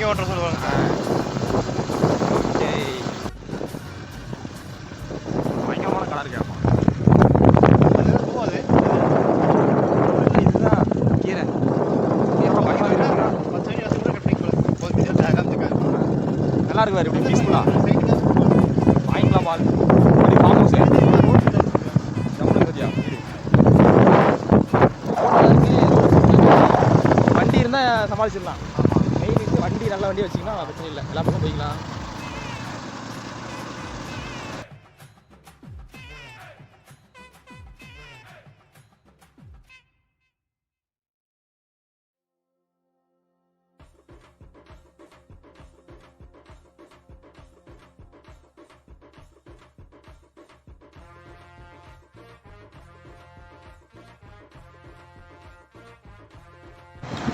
இங்கே ஓட்டுற சொல்லுவாங்க ஓகே பயங்கரமான கடை இருக்கா போகாது பயங்கரமாக கட்டி நல்லா இருக்கு இப்படி பீஸ்ஃபுல்லாக வாங்கிக்கலாம் இப்படி ஃபார்ம் ஹவுஸ் வண்டி இருந்தால் சமாளிச்சிடலாம். வண்டி நல்ல வண்டி வச்சிங்கன்னா பிரச்சனை இல்லை. எல்லா பக்கம் போய்க்கலாம்.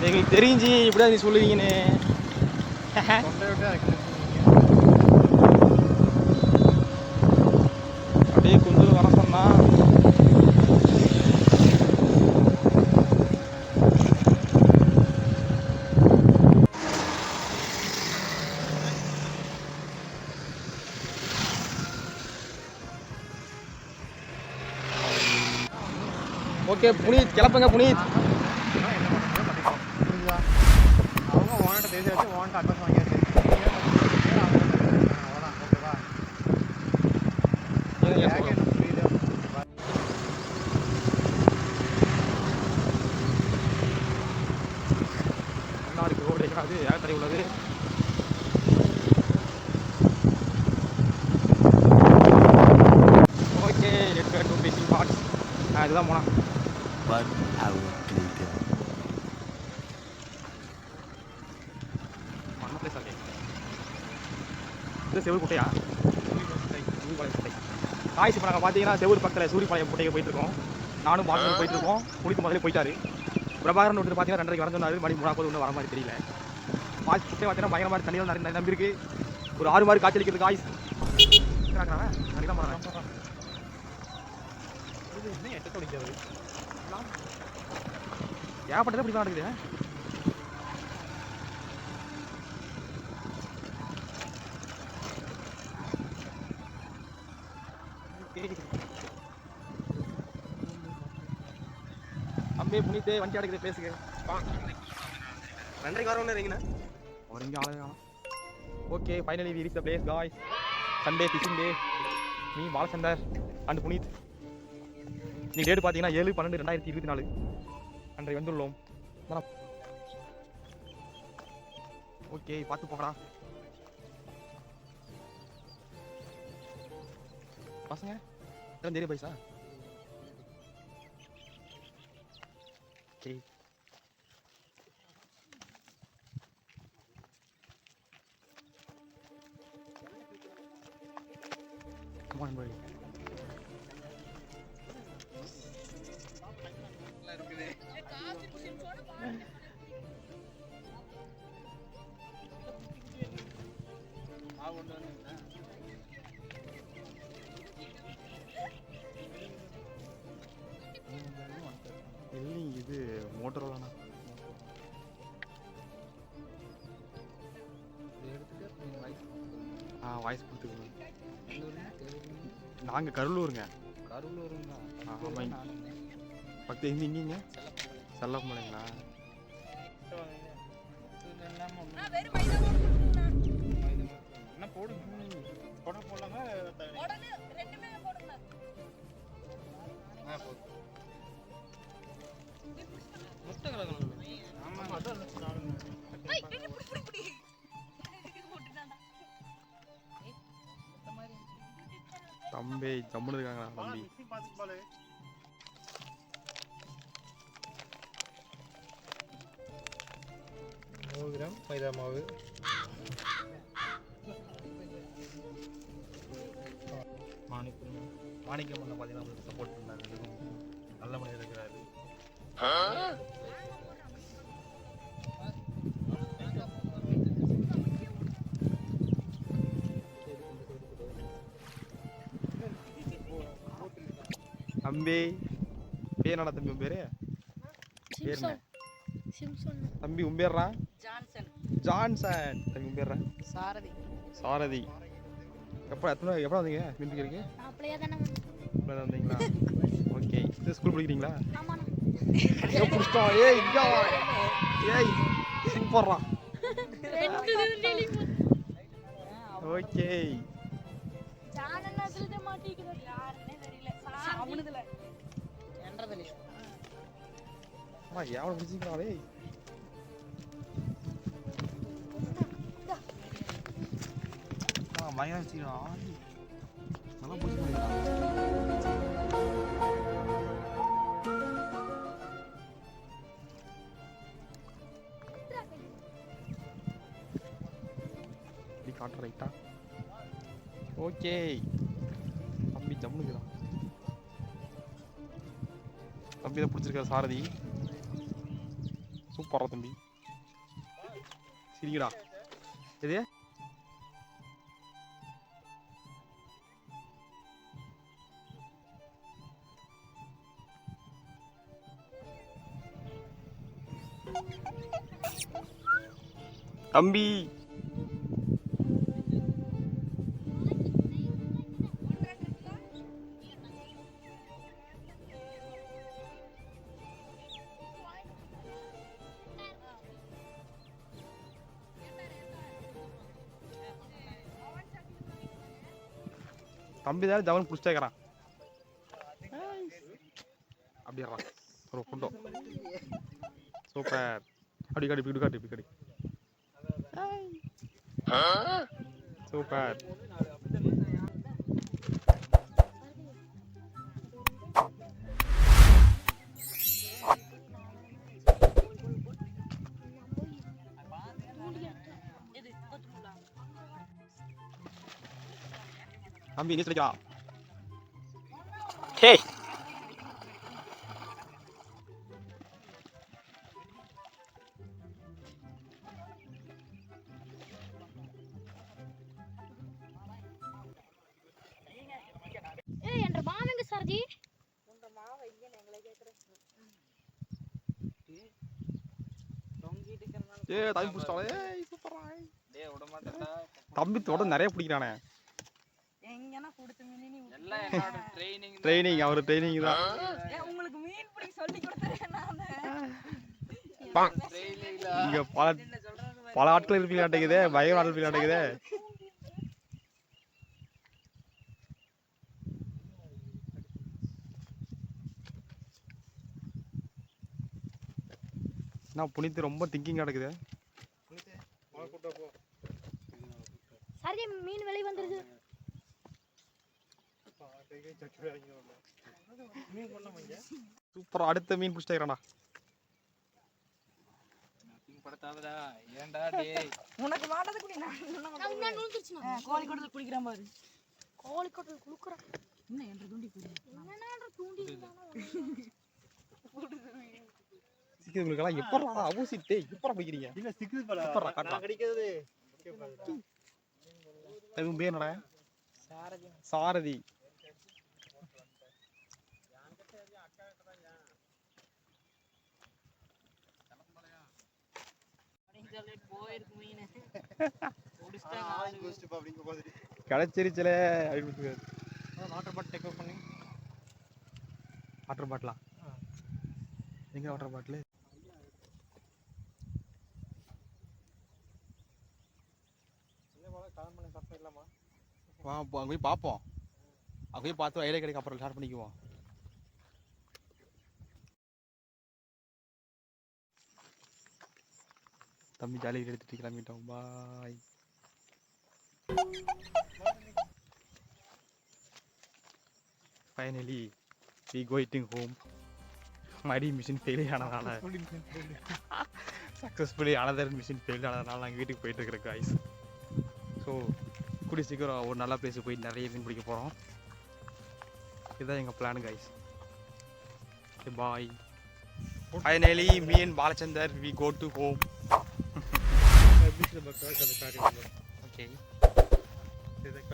எங்களுக்கு தெரிஞ்சு இப்படிதான் நீ சொல்லுவீங்கன்னு. அப்படியே கொஞ்சம் வர சொன்னா. ஓகே புனித் கிளப்புங்க புனித் புரியுதா ஓன்ட்ட பேசி வச்சு ஓன்ட்ட அட்வான்ஸ் வாங்கியாச்சு. அவ்வளோதான் ஓகேவா? புரியுது இருக்கு ரோடு அது ஏகத்தறி உள்ளது? ஓகே லெட்ஸ் கோ டு நான் இதுதான் போனேன் hour later. பண்ண பிளேஸ் ஓகே இது செவ்வூர் குட்டையா குட்டை காய்ச்சி இப்போ நாங்கள் பார்த்தீங்கன்னா செவ்வூர் பக்கத்தில் சூரியபாளையம் குட்டைக்கு போயிட்டு இருக்கோம் நானும் பாட்டு போயிட்டு இருக்கோம் குளித்து முதல்ல போயிட்டாரு. பிரபாகரன் ஒருத்தர் பார்த்தீங்கன்னா ரெண்டரைக்கு வர சொன்னாரு. மணி மூணாவது ஒன்றும் வர மாதிரி தெரியல. பாய்ச்சி குட்டை பார்த்தீங்கன்னா பயங்கர மாதிரி தண்ணியில் நிறைய நம்பி இருக்கு. ஒரு ஆறு மாதிரி காய்ச்சலிக்கிறது காய்ஸ் நிறைய தான் தொடிக்கிறது ஏகப்பட்டது இப்படி தான் நடக்குது. அம்பே புனித்தே வண்டி அடைக்குது பேசுங்க. ரெண்டரைக்கு வர ஒன்று அவர் இங்கே ஆளே okay finally we reach the place guys Sunday fishing day me Balachandar and Puneeth இன்னைக்கு டேட் பார்த்தீங்கன்னா ஏழு பன்னெண்டு ரெண்டாயிரத்தி இருபத்தி நாலு. அன்றை வந்துள்ளோம். ஓகே பார்த்து போங்கடா. பசங்க? Tara dire boys ha. Okay. Come on, buddy. Voice கொடுத்துக்கோங்க. நாங்கள் கருளூருங்க. ஆமாங்க. பக்கத்து இங்கே இங்கேங்க செல்லப்பமலைங்களா என்ன போடுங்க? கொடை போடலாமா முட்டை கிடக்கணும் ஆமாம் அதான். தம்பி ஜம்முன்னு இருக்காங்களா தம்பி. நூறு கிராம் மைதா மாவு. மாணிக்கம் மாணிக்கம் பார்த்தீங்கன்னா சப்போர்ட் பண்ணாரு. நல்ல மனிதர் இருக்கிறாரு. தம்பி பேர் என்னடா தம்பி உன் பேரு? பேர் தம்பி உம்பேர்றா ஜான்சன். ஜான்சன். தம்பி உம்பேர்றா சாரதி. சாரதி. எப்போ எத்தனை எப்போ வந்தீங்க? நான் அப்படியே தானே வந்தீங்களா? ஓகே. இது ஸ்கூல் படிக்கிறீங்களா? ஏ புடிச்சிட்டோம் ஏய் இங்க வா. ஏய் சூப்பர்ரா. ஓகே. ஜானன் அதுல மாட்டிக்கிறார் யாருன்னே தெரியல அவனுதுல. அம்மா எவனை பிடிச்சிங்களா பயங்கரம் நல்லா பிடிச்சி இப்படி ஓகே. தம்பி தான் பிடிச்சிருக்காரு சாரதி. சூப்பரா தம்பி. சரிங்கடா எது? தம்பி. தம்பி தான் ஜவன் பிடிச்சிட்டேக்கிறான். அப்படியா ஒரு ஃபுட்டோ சூப்பர். அப்படி காட்டு இப்படி காட்டு இப்படி காட்டு சூப்பர். தம்பி நீச்சல் அடிக்கலாம் ஹேய் ஏய் என்ற மாமங்க சாரதி ஏ தம்பி பிடிச்சிட்டாலே. ஏய் சூப்பரா டேய் விட தம்பி தொடர்ந்து நிறைய பிடிக்கிறானே எங்கன்னா கொடுத்த மீன் நீ எல்லாம் என்னோட ட்ரைனிங் அவர் ட்ரைனிங் தான். உங்களுக்கு மீன் பிடிக்க சொல்லி கொடுத்தேன் இங்க பல பல ஆட்கள் இருப்பீங்க நாட்டுக்குதே பயங்கர ஆட்கள் இருப்பீங்க நாட்டுக்குதே நான் புனித்து ரொம்ப திங்கிங் நடக்குது சாரதி மீன் விலை வந்துருது சூப்பரா அடுத்த மீன் பிடிச்சிட்டேங்கிறானா படுத்தாதடா ஏன்டா டேய் உனக்கு மாட்டது குடி நான் நான் இன்னும் நுழுந்துருச்சுண்ணா கோழிக்கோட்டத்தில் குடிக்கிறான் பாரு கோழிக்கோட்டில் குளுக்குறேன் என்ன என்ற தூண்டி குடி என்னன்ற தூண்டி சிக்கிறவங்களுக்கெல்லாம் எப்படா இல்ல சிக்குது பல எப்படா கடிக்கிறது பேர் என்னடா சாரதி சொல்லிட்டு போயிருக்கு மீன் அப்படிங்க மாதிரி கிடைச்சிருச்சுலே அப்படின்னு வாட்டர் பாட்டில் டேக் பண்ணி. வாட்டர் பாட்டிலா எங்க வாட்டர் பாட்டில் வா அங்க போய் பார்ப்போம் அங்க போய் பார்த்து ஐடியா கிடைக்க அப்புறம் ஸ்டார்ட் பண்ணிக்குவோம். தம்பி ஜாலி எடுத்துட்டு கிளம்பிட்டோம். பாய் ஃபைனலி வி கோயிட்டிங் ஹோம் மடி மிஷின் ஃபெயிலியர் ஆனதால சக்ஸஸ்ஃபுல்லி அனதர் மிஷின் ஃபெயில் ஆனதுனால நாங்கள் வீட்டுக்கு போயிட்டு இருக்கிறோம் காய்ஸ் ஸோ கூடிய சீக்கிரம் ஒரு நல்ல பிளேஸுக்கு போய் நிறைய மீன் பிடிக்க போகிறோம் இதுதான் எங்கள் plan guys bye finally me and Balachandar we go to home okay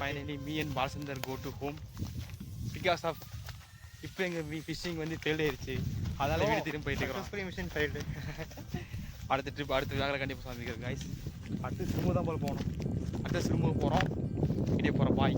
finally me and Balachandar go to home because of இப்போ எங்கள் ஃபிஷிங் வந்து ஃபெயில் ஆயிருச்சு. அதனால வீடு திரும்ப போயிட்டு இருக்கிறோம். மிஷின் ஃபைல்டு அடுத்த ட்ரிப் அடுத்த விழாவில் கண்டிப்பாக சந்திக்கிறேன் கைஸ் அடுத்து சிறுமு தான் போல போகணும். அடுத்த சிறுமுக போகிறோம் வீடியோ போகிற பாய்